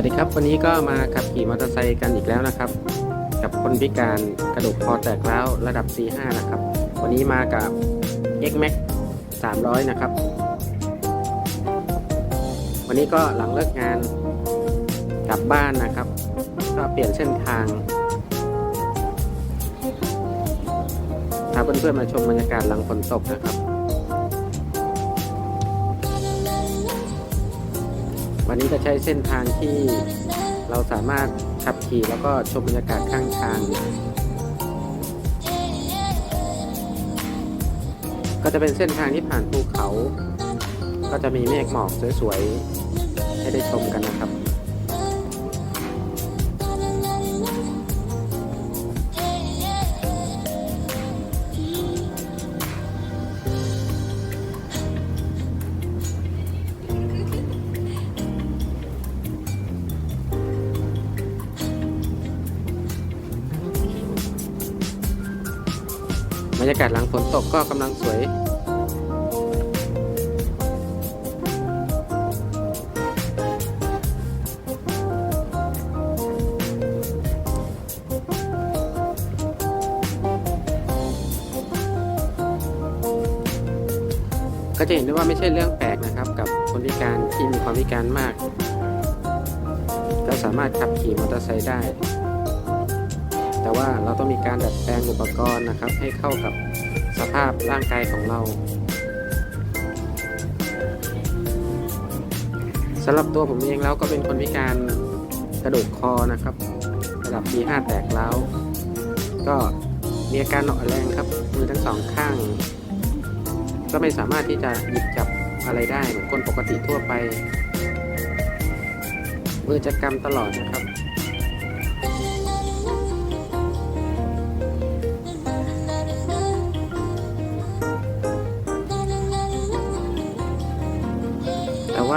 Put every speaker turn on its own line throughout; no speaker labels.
วัสดีครับ วันนี้ก็มาขับขี่มอเตอร์ไซค์กันอีกแล้วนะครับ กับคนพิการกระดูกคอแตกร้วระดับ C5 นะครับ วันนี้มากับ X Max 300 นะครับ วันนี้ก็หลังเลิกงานกลับบ้านนะครับ ก็เปลี่ยนเส้นทางพาเพื่อนๆมาชมบรรยากาศหลังฝนตกนะครับ นนี้จะใช้เส้นทางที่เราสามารถขับขี่แล้วก็ชมบรรยากาศข้างทาง ก็จะเป็นเส้นทางที่ผ่านภูเขา ก็จะมีเมฆหมอกสวยๆ ให้ได้ชมกันนะครับ ยากาศหลังฝนตกก็กำลังสวยก็จะเห็นได้ว่าไม่ใช่เรื่องแปลกนะครับกับคนพิการที่มีความพิการมาก ก็สามารถขับขี่มอเตอร์ไซค์ได้ แต่ว่าเราต้องมีการดัดแปลงอุปกรณ์นะครับ ให้เข้ากับสภาพร่างกายของเราสำหรับตัวผมเองแล้วก็เป็นคนพิการกระดูกคอนะครับระดับ B5 แตกร้ว ก็มีอาการหนอแรงครับ มือทั้งสองข้าง ก็ไม่สามารถที่จะหยิบจับอะไรได้เหมือนคนปกติทั่วไป มือจะกำตลอดนะครับ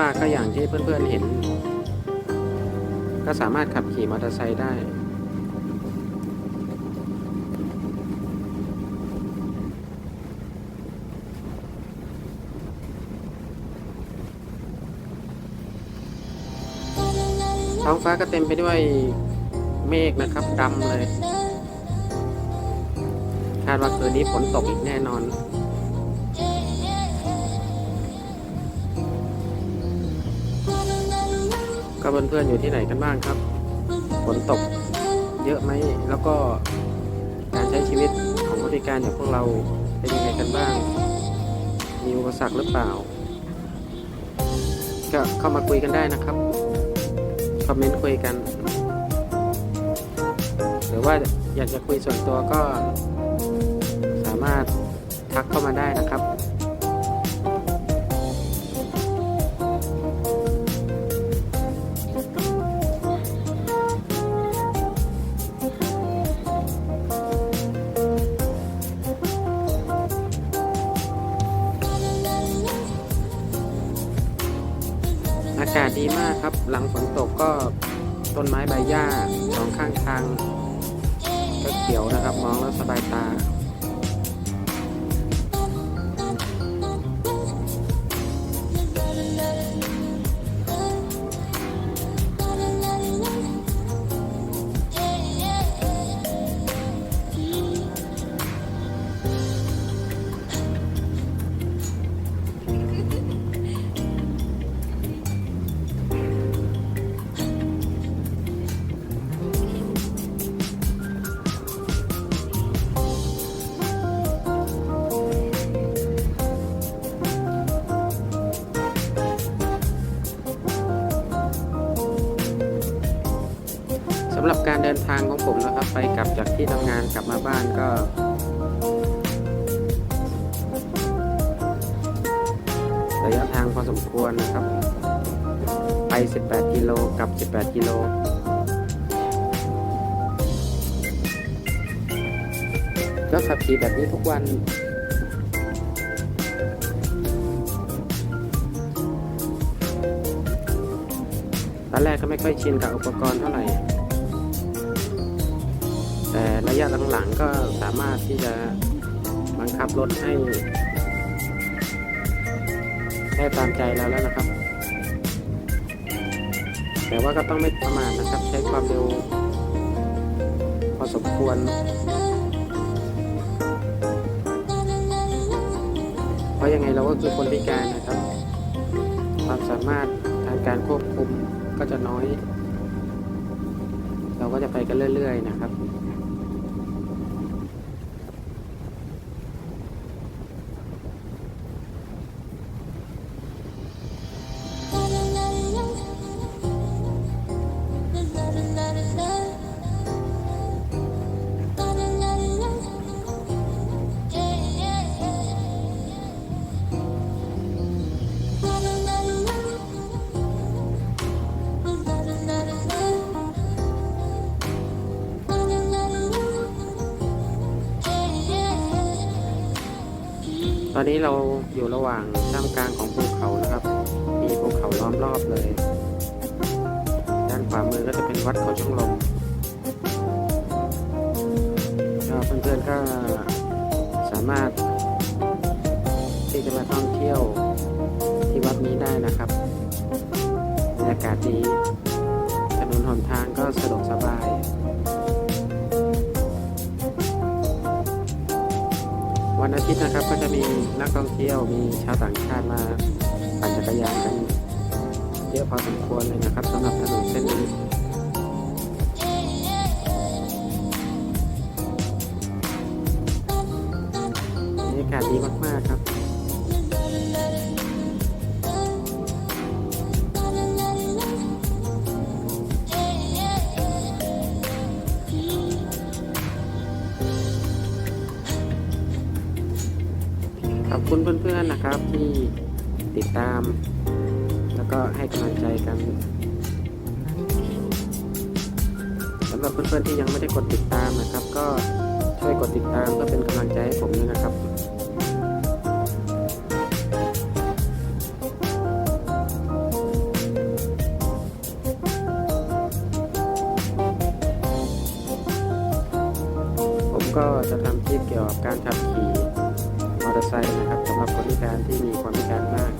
ว่าก็อย่างที่เพื่อนๆเห็น ก็สามารถขับขี่มอเตอร์ไซค์ได้ท้องฟ้าก็เต็มไปด้วยเมฆนะครับดำเลย คาดว่าคืนนี้ฝนตกอีกแน่นอน ก็เพื่อนๆอยู่ที่ไหนกันบ้างครับ ฝนตกเยอะไหม แล้วก็การใช้ชีวิตของผู้พิการอย่างพวกเราเป็นยังไงกันบ้าง มีอุปสรรคหรือเปล่า ก็เข้ามาคุยกันได้นะครับ คอมเมนต์คุยกัน หรือว่าอยากจะคุยส่วนตัวก็สามารถทักเข้ามาได้นะครับ ดีมากครับ หลังฝนตกก็ต้นไม้ใบหญ้าสองข้างทางก็เขียวนะครับ มองแล้วสบายตาำหรับการเดินทางของผมนะครับ ไปกลับจากที่ทำงานกลับมาบ้านก็ ระยะทางพอสมควรนะครับ ไป 18 กิโลกลับ 18 กิโลก็ขับขี่แบบนี้ทุกวันตอนแรกก็ไม่ค่อยชินกับอุปกรณ์เท่าไหร่ ระยะหลังๆก็สามารถที่จะบังคับรถให้ได้ตามใจเราแล้วนะครับ แต่ว่าก็ต้องไม่ประมาทนะครับ ใช้ความเร็วพอสมควรเพราะยังไงเราก็คือคนพิการนะครับ ความสามารถทางการควบคุมก็จะน้อย เราก็จะไปกันเรื่อย ๆ นะครับ อนนี้เราอยู่ระหว่างท่ามกลางของภูเขานะครับ มีภูเขาล้อมรอบเลย ด้านขวามือก็จะเป็นวัดเขาช่องลมเพื่อนๆก็สามารถที่จะมาท่องเที่ยวที่วัดนี้ได้นะครับบรรยากาศดีถนนหนทางก็สะดวกสบาย วันอาทิตย์นะครับ ก็จะมีนักท่องเที่ยวมีชาวต่างชาติมาปั่นจักรยานกันเยอะพอสมควรเลยนะครับสำหรับถนนเส้นนี้บรรยากาศดีมากๆครับ ขอบคุณเพื่อนๆนะครับที่ติดตาม แล้วก็ให้กำลังใจกันสำหรับเพื่อนๆที่ยังไม่ได้กดติดตามนะครับ ก็ช่วยกดติดตามเพื่อเป็นกำลังใจให้ผมด้วยนะครับผมก็จะทำคลิปเกี่ยวกับการขับขี่ ไซค์นะครับสำหรับคนพิการที่มีความพิการมาก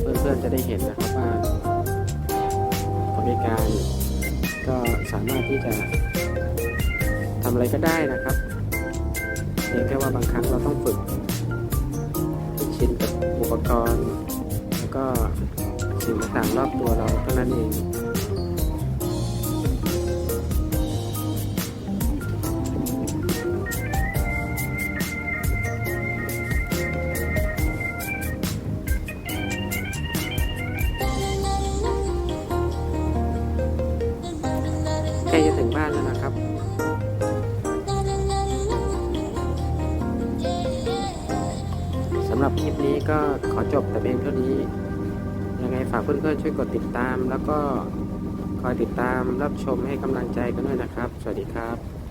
เพื่อนๆจะได้เห็นนะครับว่าคนพิการก็สามารถที่จะทำอะไรก็ได้นะครับเพียงแค่ว่าบางครั้งเราต้องฝึกชินกับอุปกรณ์ แล้วก็สิ่งต่างๆรอบตัวเราเท่านั้นเอง ถึงบ้านแล้วนะครับสำหรับคลิปนี้ก็ขอจบแต่เพียงเท่านี้ ยังไงฝากเพื่อนๆช่วยกดติดตาม แล้วก็คอยติดตามรับชมให้กำลังใจกันด้วยนะครับ สวัสดีครับ